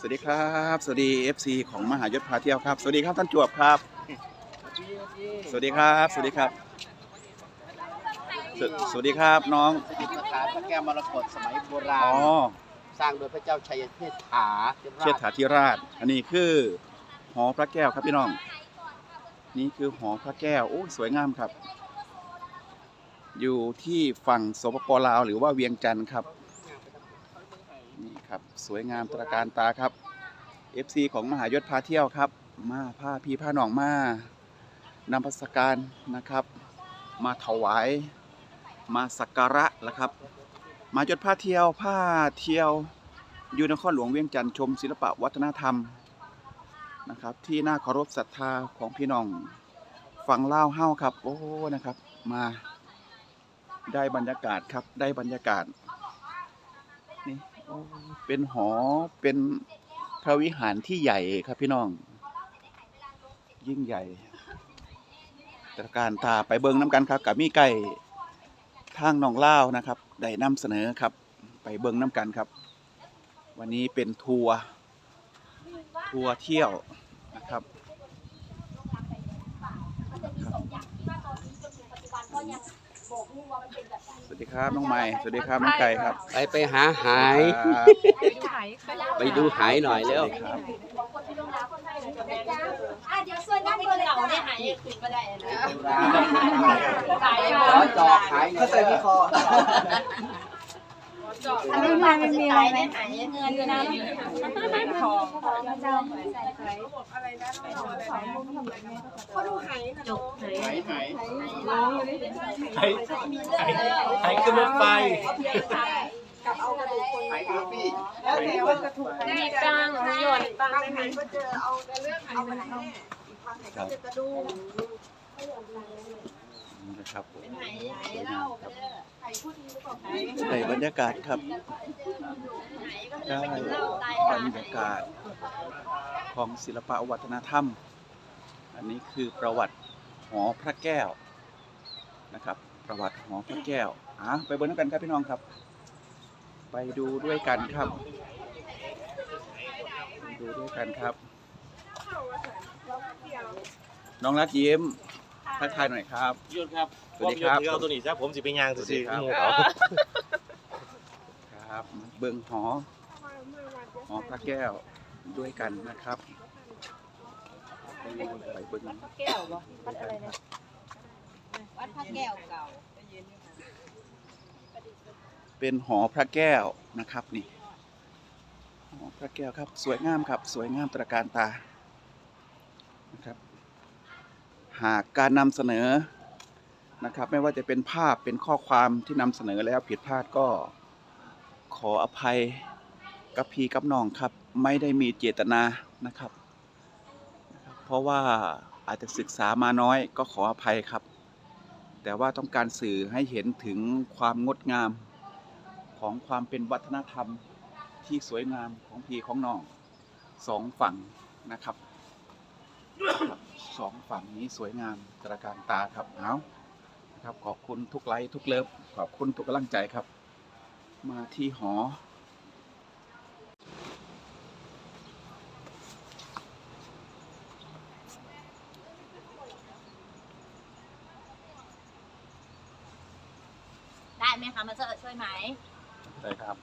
สวัสดีครับ สวัสดี FC ของมหายศพาเที่ยวครับ สวัสดีครับท่านจวบครับ สวัสดีครับ สวัสดีครับ สวสวัสดีครับน้องสถานพระแก้วมรกตสมัยโบราอ๋ณอสร้างโดยพระเจ้าชัยเชษฐาเชษฐาธิราช อันนี้คือหอพระแก้วครับพี่น้อง นี่คือหอพระแก้วโอ้ยสวยงามครับ อยู่ที่ฝั่งสปปลาวหรือว่าเวียงจันทร์ครับนี่ ครับสวยงามตระการตาครับ FC ของมหายศพาเที่ยวครับ มาผ้าพี่ผ้าหนองมานำพัสการนะครับ มาถวาย มาสักการะแล้วครับมายศพาเที่ยวผ้าเที่ยวยูนครหลวงเวียงจันทร์ชมศิลปะวัฒนธรรมนะครับ ที่น่าเคารพศรัทธาของพี่น้องฝั่งลาวเฮ้าครับ โอ้นะครับมาได้บรรยากาศครับได้บรรยากาศนี่ เป็นหอเป็นพระวิหารที่ใหญ่ครับพี่น้อง ยิ่งใหญ่ตระการตาไปเบิงน้ำกันครับกับมีไก่ทางหนองเล่านะครับได้นำเสนอครับ ไปเบิงน้ำกันครับ วันนี้เป็นทัวร์ทัวร์เที่ยวนะครับ สวัสดีครับน้องใหม่สวัสดีครับน้องไก่ครับไปไปหาหาย ครับไปดูหายหน่อยเร็วสวัสดีครับอะเดี๋ยวส่วนน้ำเบอร์เหล่าเนี่ยหายขึ้นมาได้นะ ขอจอกหายหน่อยเร็วอั นนี้มามันมีอะไรเนี่ยหายเงินอยู่นะทองเจ้าเขาดูหายจบหายหายหายไข่ขึ้นรถไฟกับเอากระดูกคนหายครับพี่แล้วแต่ว่าจะถูกมีตังมีหยดตังไหนก็เจอเอาเรื่องเอาไปไหนแน่อีกฝั่งไหนก็เจอกระดูก นี่นะครับผมหายหายเล่าหายพูดดีหรือเปล่าหายได้บรรยากาศครับหายก็ได้ไปกินเหล้าตายบรหารยากาศของศิลปะวัฒนธรรม อันนี้คือประวัติหอพระแก้วนะครับ ประวัติหอพระแก้วอะไปเบนกันครับพี่น้องครับ ไปดูด้วยกันครับไปดูด้วยกันครับ น้องรักยิ้ม ทักทายหน่อยครับหยุดครับสวัสดีครับ ผมหยุดเอาตัวนี้ซะผมสิไปยางสวัสสิดีครับหมู่เขาครับ เบิงหอหอพระแก้วด้วยกันนะครับไปเบิงแก้วบ่วัดอะไรนะวัดพระแก้วเก่าเป็นหอพระแก้วนะครับนี่หอพระแก้วครับ สวยงามครับ สวยงามตระการตานะครับ หากการนำเสนอนะครับ ไม่ว่าจะเป็นภาพเป็นข้อความที่นำเสนอแล้วผิดพลาดก็ขออภัยกับพี่กับน้องครับ ไม่ได้มีเจตนานะครับ เพราะว่าอาจจะศึกษามาน้อยก็ขออภัยครับ แต่ว่าต้องการสื่อให้เห็นถึงความงดงามของความเป็นวัฒนธรรมที่สวยงามของพี่ของน้องสองฝั่งนะครับครับ สองฝั่งนี้สวยงามตระการตาครับเอานะครับขอบคุณทุกไลค์ทุกเลิฟขอบคุณทุกกำลังใจครับ มาที่หอ ได้ไหมคะมาช่วยช่วยไหมเลยครับ